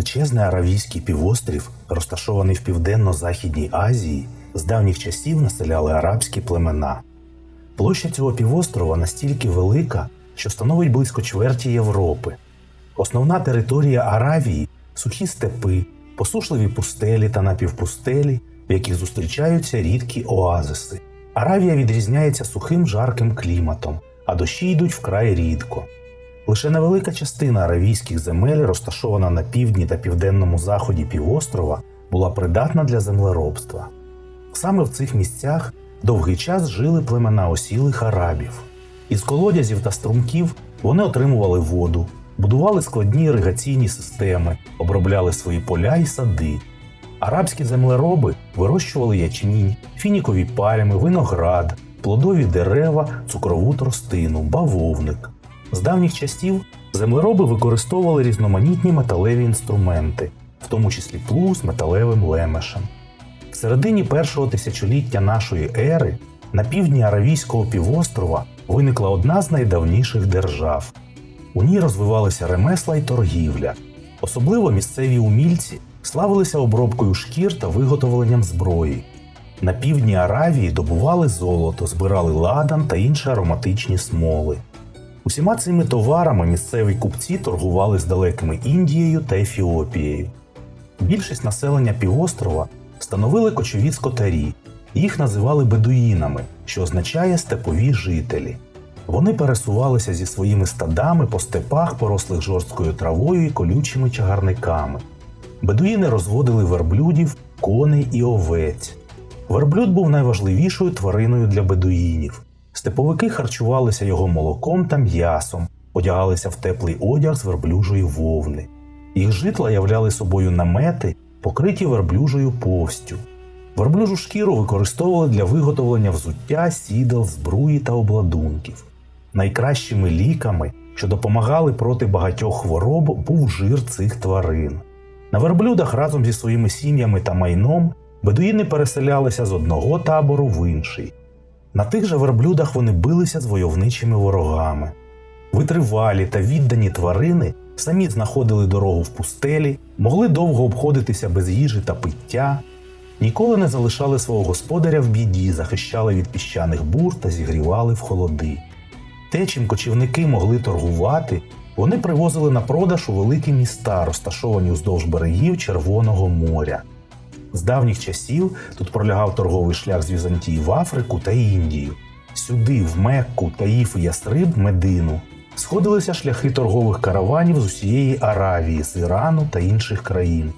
величезний Аравійський півострів, розташований в південно-західній Азії, з давніх часів населяли арабські племена. Площа цього півострова настільки велика, що становить близько чверті Європи. Основна територія Аравії сухі степи, посушливі пустелі та напівпустелі, в яких зустрічаються рідкі оазиси. Аравія відрізняється сухим жарким кліматом, а дощі йдуть вкрай рідко. Лише невелика частина аравійських земель, розташована на півдні та південному заході півострова, була придатна для землеробства. Саме в цих місцях довгий час жили племена осілих арабів. Із колодязів та струмків вони отримували воду, будували складні іригаційні системи, обробляли свої поля і сади. Арабські землероби вирощували ячмінь, фінікові пальми, виноград, плодові дерева, цукрову тростину, бавовник. З давніх часів землероби використовували різноманітні металеві інструменти, в тому числі плуг з металевим лемешем. В середині першого тисячоліття нашої ери на півдні Аравійського півострова виникла одна з найдавніших держав. У ній розвивалися ремесла й торгівля. Особливо місцеві умільці славилися обробкою шкір та виготовленням зброї. На півдні Аравії добували золото, збирали ладан та інші ароматичні смоли. Усіма цими товарами місцеві купці торгували з далекими Індією та Ефіопією. Більшість населення півострова становили кочові скотарі. Їх називали бедуїнами, що означає степові жителі. Вони пересувалися зі своїми стадами по степах, порослих жорсткою травою і колючими чагарниками. Бедуїни розводили верблюдів, коней і овець. Верблюд був найважливішою твариною для бедуїнів. Степовики харчувалися його молоком та м'ясом, одягалися в теплий одяг з верблюжої вовни. Їх житла являли собою намети, покриті верблюжою повстю. Верблюжу шкіру використовували для виготовлення взуття, сідел, збруї та обладунків. Найкращими ліками, що допомагали проти багатьох хвороб, був жир цих тварин. На верблюдах разом зі своїми сім'ями та майном бедуїни переселялися з одного табору в інший. На тих же верблюдах вони билися з войовничими ворогами. Витривалі та віддані тварини самі знаходили дорогу в пустелі, могли довго обходитися без їжі та пиття, ніколи не залишали свого господаря в біді, захищали від піщаних бур та зігрівали в холоди. Те, чим кочівники могли торгувати, вони привозили на продаж у великі міста, розташовані уздовж берегів Червоного моря. З давніх часів тут пролягав торговий шлях з Візантії в Африку та Індію. Сюди, в Мекку, Таїф і Ясриб, Медину, сходилися шляхи торгових караванів з усієї Аравії, з Ірану та інших країн.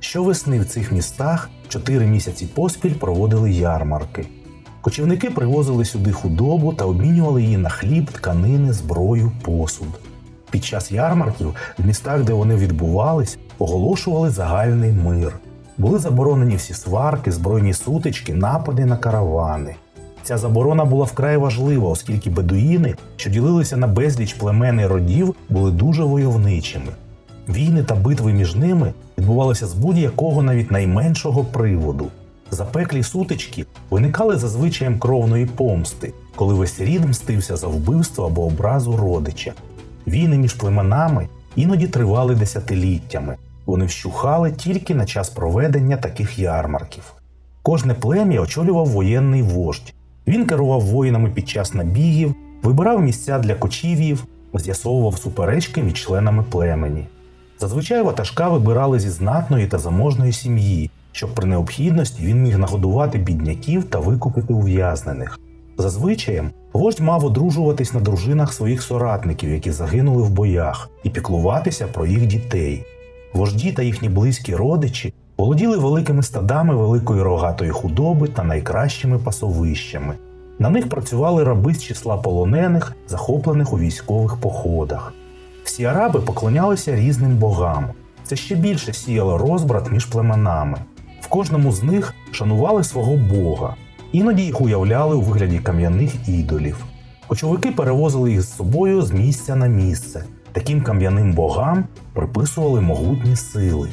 Щовесни в цих містах чотири місяці поспіль проводили ярмарки. Кочівники привозили сюди худобу та обмінювали її на хліб, тканини, зброю, посуд. Під час ярмарків в містах, де вони відбувались, оголошували загальний мир. Були заборонені всі сварки, збройні сутички, напади на каравани. Ця заборона була вкрай важлива, оскільки бедуїни, що ділилися на безліч племен і родів, були дуже войовничими. Війни та битви між ними відбувалися з будь-якого навіть найменшого приводу. Запеклі сутички виникали за звичаєм кровної помсти, коли весь рід мстився за вбивство або образу родича. Війни між племенами іноді тривали десятиліттями. Вони вщухали тільки на час проведення таких ярмарків. Кожне плем'я очолював воєнний вождь. Він керував воїнами під час набігів, вибирав місця для кочів'їв, з'ясовував суперечки між членами племені. Зазвичай ватажка вибирали зі знатної та заможної сім'ї, щоб при необхідності він міг нагодувати бідняків та викупити ув'язнених. Зазвичаєм вождь мав одружуватись на дружинах своїх соратників, які загинули в боях, і піклуватися про їх дітей. Вожді та їхні близькі родичі володіли великими стадами великої рогатої худоби та найкращими пасовищами. На них працювали раби з числа полонених, захоплених у військових походах. Всі араби поклонялися різним богам. Це ще більше сіяло розбрат між племенами. В кожному з них шанували свого бога, іноді їх уявляли у вигляді кам'яних ідолів. Кочовики перевозили їх з собою з місця на місце. Таким кам'яним богам приписували могутні сили.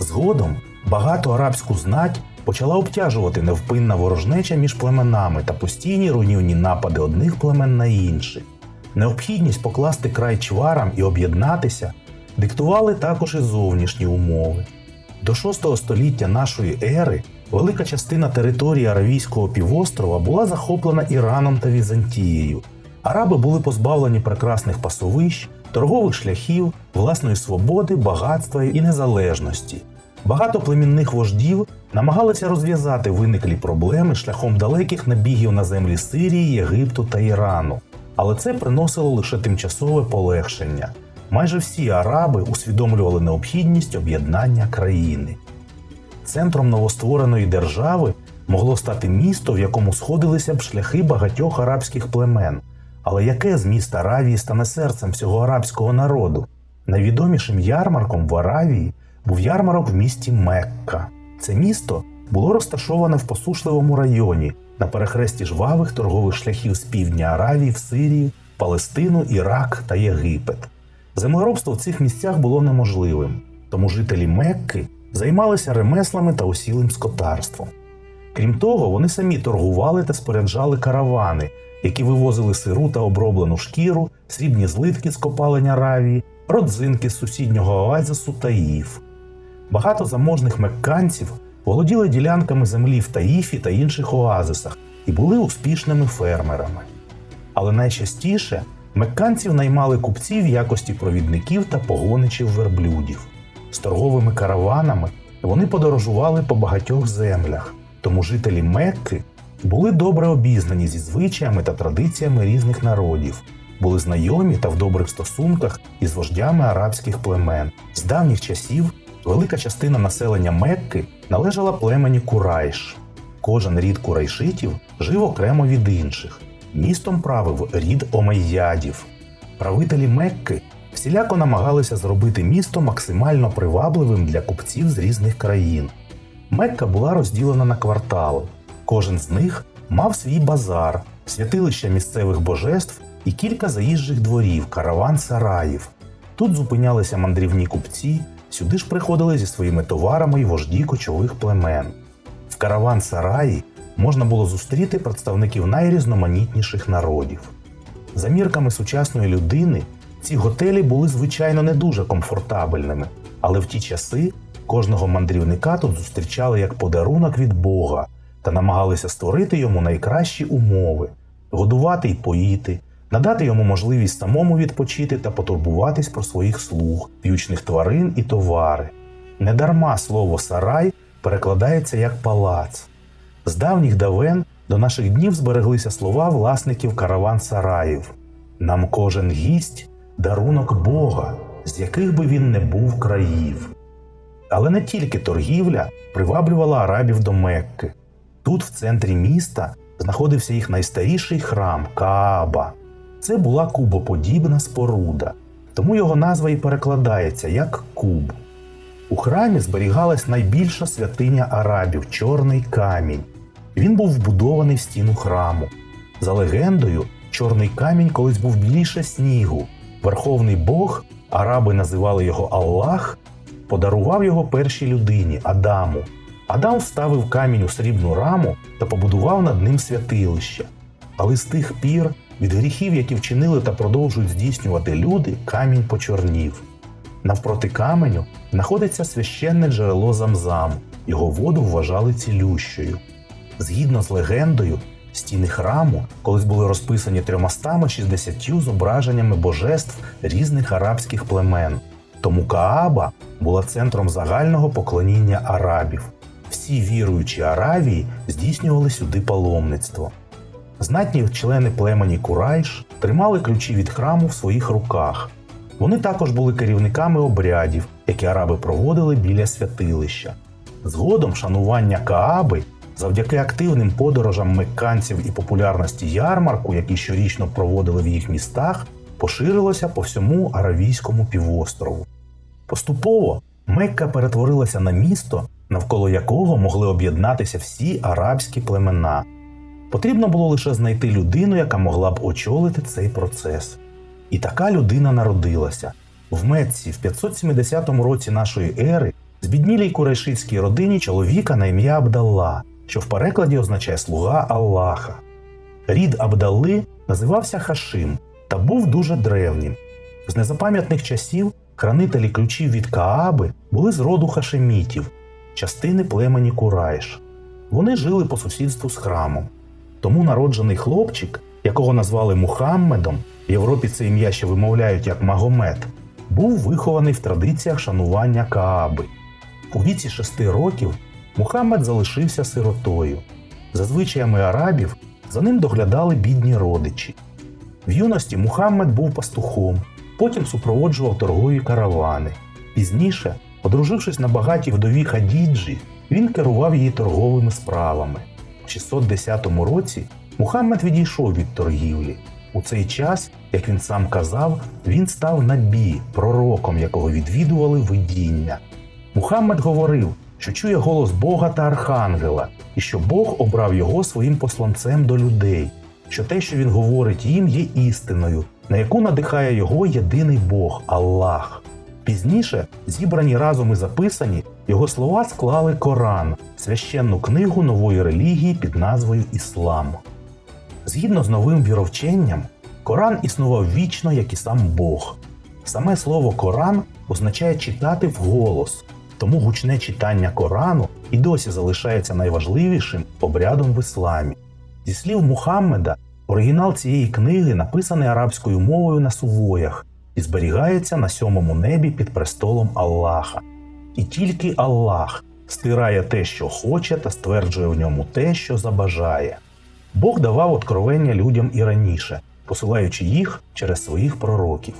Згодом багату арабську знать почала обтяжувати невпинна ворожнеча між племенами та постійні руйнівні напади одних племен на інші. Необхідність покласти край чварам і об'єднатися диктували також і зовнішні умови. До 6 століття нашої ери велика частина території Аравійського півострова була захоплена Іраном та Візантією. Араби були позбавлені прекрасних пасовищ, торгових шляхів, власної свободи, багатства і незалежності. Багато племінних вождів намагалися розв'язати виниклі проблеми шляхом далеких набігів на землі Сирії, Єгипту та Ірану, але це приносило лише тимчасове полегшення. Майже всі араби усвідомлювали необхідність об'єднання країни. Центром новоствореної держави могло стати місто, в якому сходилися б шляхи багатьох арабських племен. Але яке з міст Аравії стане серцем всього арабського народу? Найвідомішим ярмарком в Аравії був ярмарок в місті Мекка. Це місто було розташоване в посушливому районі на перехресті жвавих торгових шляхів з півдня Аравії в Сирію, Палестину, Ірак та Єгипет. Землеробство в цих місцях було неможливим, тому жителі Мекки займалися ремеслами та усілим скотарством. Крім того, вони самі торгували та споряджали каравани, які вивозили сиру та оброблену шкіру, срібні злитки з копалень Аравії, родзинки з сусіднього оазису Таїф. Багато заможних мекканців володіли ділянками землі в Таїфі та інших оазисах і були успішними фермерами. Але найчастіше мекканців наймали купці в якості провідників та погоничів верблюдів. З торговими караванами вони подорожували по багатьох землях, тому жителі Мекки були добре обізнані зі звичаями та традиціями різних народів, були знайомі та в добрих стосунках із вождями арабських племен. З давніх часів велика частина населення Мекки належала племені Курайш. Кожен рід курайшитів жив окремо від інших. Містом правив рід омейядів. Правителі Мекки всіляко намагалися зробити місто максимально привабливим для купців з різних країн. Мекка була розділена на квартали. Кожен з них мав свій базар, святилища місцевих божеств і кілька заїжджих дворів, караван сараїв. Тут зупинялися мандрівні купці, сюди ж приходили зі своїми товарами й вожді кочових племен. В караван сараї можна було зустріти представників найрізноманітніших народів. За мірками сучасної людини, ці готелі були звичайно не дуже комфортабельними, але в ті часи кожного мандрівника тут зустрічали як подарунок від Бога та намагалися створити йому найкращі умови, годувати й поїти, надати йому можливість самому відпочити та потурбуватись про своїх слуг, в'ючних тварин і товари. Недарма слово сарай перекладається як палац. З давніх давен до наших днів збереглися слова власників караван сараїв. Нам кожен гість дарунок Бога, з яких би він не був країв. Але не тільки торгівля приваблювала арабів до Мекки. Тут, в центрі міста, знаходився їх найстаріший храм Кааба. Це була кубоподібна споруда, тому його назва і перекладається як куб. У храмі зберігалась найбільша святиня арабів чорний камінь. Він був вбудований в стіну храму. За легендою, чорний камінь колись був більше снігу. Верховний Бог, араби називали його Аллах, подарував його першій людині Адаму. Адам вставив камінь у срібну раму та побудував над ним святилище. Але з тих пір від гріхів, які вчинили та продовжують здійснювати люди, камінь почорнів. Навпроти каменю знаходиться священне джерело Замзам, його воду вважали цілющою. Згідно з легендою, стіни храму колись були розписані 360 зображеннями божеств різних арабських племен. Тому Кааба була центром загального поклоніння арабів. Всі віруючі Аравії здійснювали сюди паломництво. Знатні члени племені Курайш тримали ключі від храму в своїх руках. Вони також були керівниками обрядів, які араби проводили біля святилища. Згодом шанування Кааби завдяки активним подорожам мекканців і популярності ярмарку, які щорічно проводили в їх містах, поширилося по всьому Аравійському півострову. Поступово Мекка перетворилася на місто, навколо якого могли об'єднатися всі арабські племена. Потрібно було лише знайти людину, яка могла б очолити цей процес. І така людина народилася. В Мецці в 570 році нашої ери збіднілій курайшитській родині чоловіка на ім'я Абдалла, що в перекладі означає слуга Аллаха. Рід Абдалли називався Хашим та був дуже древнім. З незапам'ятних часів Хранителі ключів від Кааби були з роду хашемітів, частини племені Курайш. Вони жили по сусідству з храмом. Тому народжений хлопчик, якого назвали Мухаммедом, в Європі це ім'я ще вимовляють як Магомед, був вихований в традиціях шанування Кааби. У віці шести років Мухаммед залишився сиротою. За звичаями арабів за ним доглядали бідні родичі. В юності Мухаммед був пастухом, потім супроводжував торгові каравани. Пізніше, одружившись на багатій вдові Хадіджі, він керував її торговими справами. В 610 році Мухаммед відійшов від торгівлі. У цей час, як він сам казав, він став набі, пророком, якого відвідували видіння. Мухаммед говорив, що чує голос Бога та Архангела, і що Бог обрав його своїм посланцем до людей, що те, що він говорить їм, є істиною, на яку надихає його єдиний Бог Аллах. Пізніше, зібрані разом і записані, його слова склали Коран, священну книгу нової релігії під назвою Іслам. Згідно з новим віровченням, Коран існував вічно, як і сам Бог. Саме слово Коран означає читати вголос, тому гучне читання Корану і досі залишається найважливішим обрядом в ісламі. Зі слів Мухаммеда, оригінал цієї книги написаний арабською мовою на сувоях і зберігається на сьомому небі під престолом Аллаха. І тільки Аллах стирає те, що хоче, та стверджує в ньому те, що забажає. Бог давав откровення людям і раніше, посилаючи їх через своїх пророків.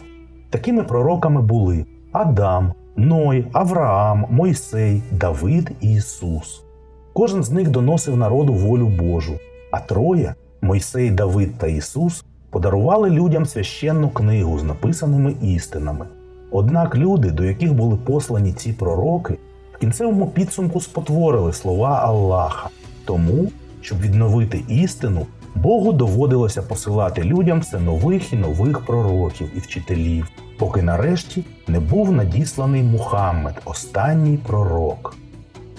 Такими пророками були Адам, Ной, Авраам, Мойсей, Давид і Ісус. Кожен з них доносив народу волю Божу, а троє Мойсей, Давид та Ісус подарували людям священну книгу з написаними істинами. Однак люди, до яких були послані ці пророки, в кінцевому підсумку спотворили слова Аллаха, тому, щоб відновити істину, Богу доводилося посилати людям все нових і нових пророків і вчителів, поки нарешті не був надісланий Мухаммед, останній пророк.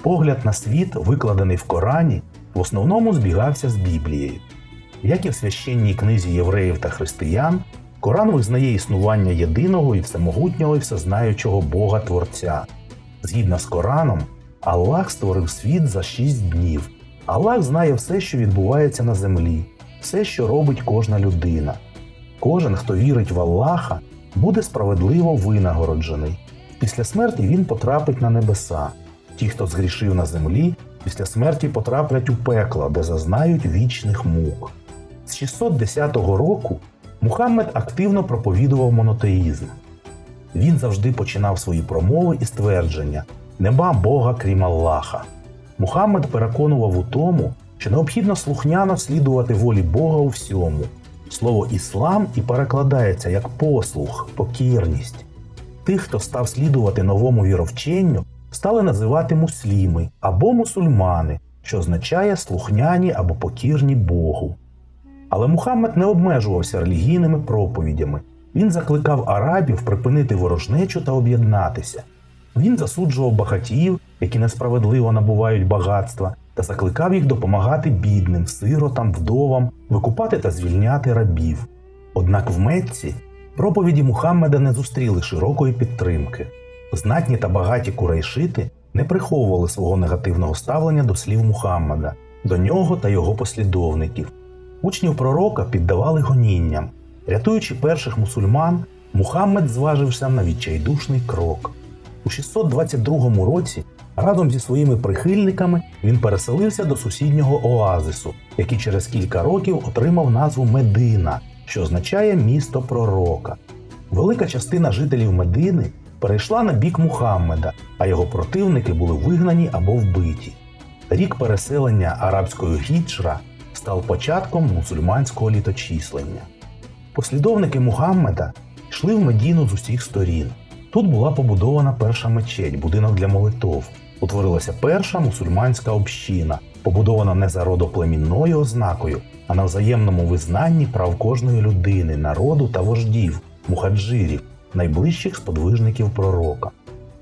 Погляд на світ, викладений в Корані, в основному збігався з Біблією. Як і в священній книзі євреїв та християн, Коран визнає існування єдиного і всемогутнього і всезнаючого Бога Творця. Згідно з Кораном, Аллах створив світ за шість днів. Аллах знає все, що відбувається на землі, все, що робить кожна людина. Кожен, хто вірить в Аллаха, буде справедливо винагороджений. Після смерті він потрапить на небеса. Ті, хто згрішив на землі, після смерті потраплять у пекло, де зазнають вічних мук. З 610 року Мухаммед активно проповідував монотеїзм. Він завжди починав свої промови із твердження Нема Бога крім Аллаха. Мухаммед переконував у тому, що необхідно слухняно слідувати волі Бога у всьому. Слово іслам і перекладається як послух, покірність. Тих, хто став слідувати новому віровченню, стали називати мусліми або мусульмани, що означає слухняні або покірні Богу. Але Мухаммед не обмежувався релігійними проповідями. Він закликав арабів припинити ворожнечу та об'єднатися. Він засуджував багатіїв, які несправедливо набувають багатства, та закликав їх допомагати бідним, сиротам, вдовам, викупати та звільняти рабів. Однак в Мекці проповіді Мухаммеда не зустріли широкої підтримки. Знатні та багаті курайшити не приховували свого негативного ставлення до слів Мухаммеда, до нього та його послідовників. Учнів пророка піддавали гонінням. Рятуючи перших мусульман, Мухаммед зважився на відчайдушний крок. У 622 році разом зі своїми прихильниками він переселився до сусіднього оазису, який через кілька років отримав назву Медина, що означає місто пророка. Велика частина жителів Медини перейшла на бік Мухаммеда, а його противники були вигнані або вбиті. Рік переселення арабської гіджра став початком мусульманського літочислення. Послідовники Мухаммеда йшли в Медіну з усіх сторін. Тут була побудована перша мечеть, будинок для молитов. Утворилася перша мусульманська община, побудована не за родоплемінною ознакою, а на взаємному визнанні прав кожної людини, народу та вождів, мухаджирів, найближчих сподвижників пророка.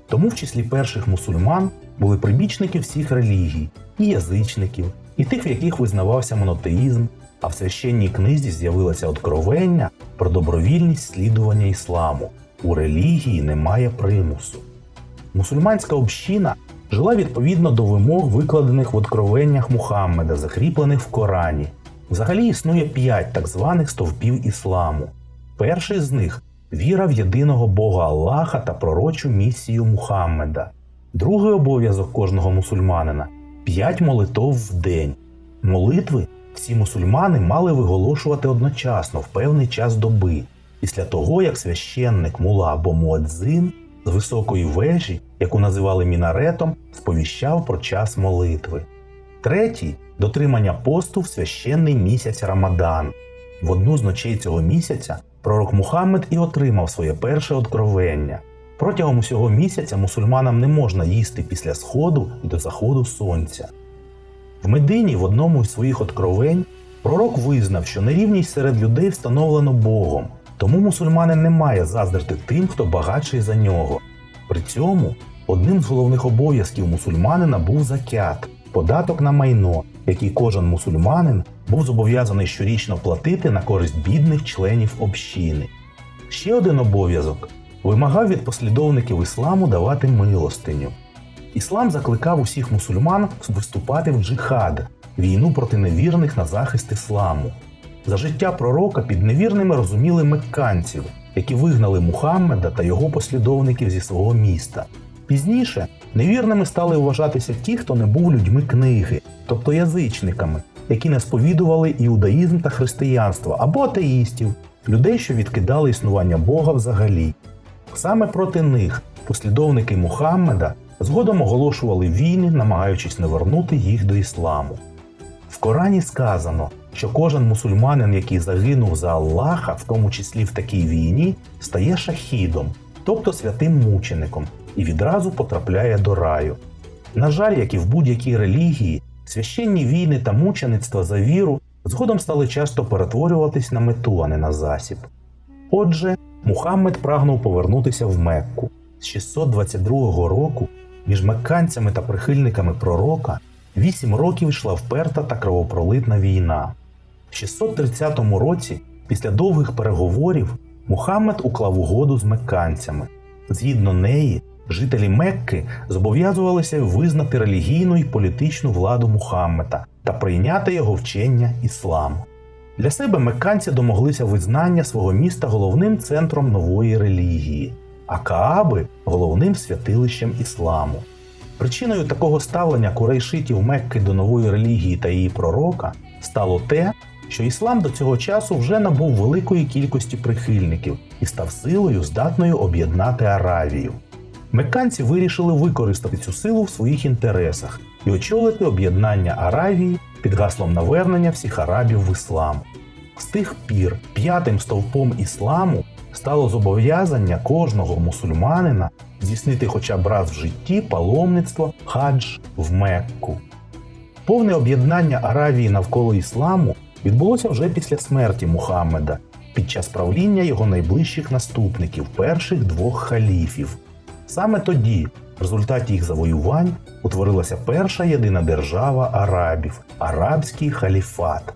Тому в числі перших мусульман були прибічники всіх релігій, і язичників, і тих, в яких визнавався монотеїзм, а в священній книзі з'явилося откровення про добровільність слідування ісламу, у релігії немає примусу. Мусульманська община жила відповідно до вимог, викладених в откровеннях Мухаммеда, закріплених в Корані. Взагалі існує п'ять так званих стовпів ісламу. Перший з них віра в єдиного Бога Аллаха та пророчу місію Мухаммеда. Другий обов'язок кожного мусульманина п'ять молитов в день. Молитви всі мусульмани мали виголошувати одночасно в певний час доби, після того як священник мула або муадзин з високої вежі, яку називали мінаретом, сповіщав про час молитви. Третій дотримання посту в священний місяць Рамадан. В одну з ночей цього місяця пророк Мухаммед і отримав своє перше откровення. Протягом усього місяця мусульманам не можна їсти після сходу і до заходу сонця. В Медині в одному із своїх откровень пророк визнав, що нерівність серед людей встановлено Богом, тому мусульманин не має заздрити тим, хто багатший за нього. При цьому одним з головних обов'язків мусульманина був закят податок на майно, який кожен мусульманин був зобов'язаний щорічно платити на користь бідних членів общини. Ще один обов'язок вимагав від послідовників ісламу давати милостиню. Іслам закликав усіх мусульман виступати в джихад, війну проти невірних на захист ісламу. За життя пророка під невірними розуміли мекканців, які вигнали Мухаммеда та його послідовників зі свого міста. Пізніше невірними стали вважатися ті, хто не був людьми книги, тобто язичниками, які не сповідували іудаїзм та християнство або атеїстів, людей, що відкидали існування Бога взагалі. Саме проти них послідовники Мухаммеда згодом оголошували війни, намагаючись не вернути їх до ісламу. В Корані сказано, що кожен мусульманин, який загинув за Аллаха, в тому числі в такій війні, стає шахідом, тобто святим мучеником, і відразу потрапляє до раю. На жаль, як і в будь-якій релігії, священні війни та мучеництва за віру згодом стали часто перетворюватись на мету, а не на засіб. Отже, Мухаммед прагнув повернутися в Мекку. З 622 року між мекканцями та прихильниками пророка вісім років йшла вперта та кровопролитна війна. В 630 році, після довгих переговорів, Мухаммед уклав угоду з мекканцями. Згідно неї, жителі Мекки зобов'язувалися визнати релігійну і політичну владу Мухаммеда та прийняти його вчення ісламу. Для себе мекканці домоглися визнання свого міста головним центром нової релігії, а Кааби головним святилищем ісламу. Причиною такого ставлення курейшитів Мекки до нової релігії та її пророка стало те, що іслам до цього часу вже набув великої кількості прихильників і став силою, здатною об'єднати Аравію. Мекканці вирішили використати цю силу в своїх інтересах і очолити об'єднання Аравії під гаслом навернення всіх арабів в іслам. З тих пір п'ятим стовпом ісламу стало зобов'язання кожного мусульманина здійснити хоча б раз в житті паломництво хадж в Мекку. Повне об'єднання Аравії навколо ісламу відбулося вже після смерті Мухаммеда під час правління його найближчих наступників, перших двох халіфів. Саме тоді, в результаті їх завоювань, утворилася перша єдина держава арабів арабський халіфат.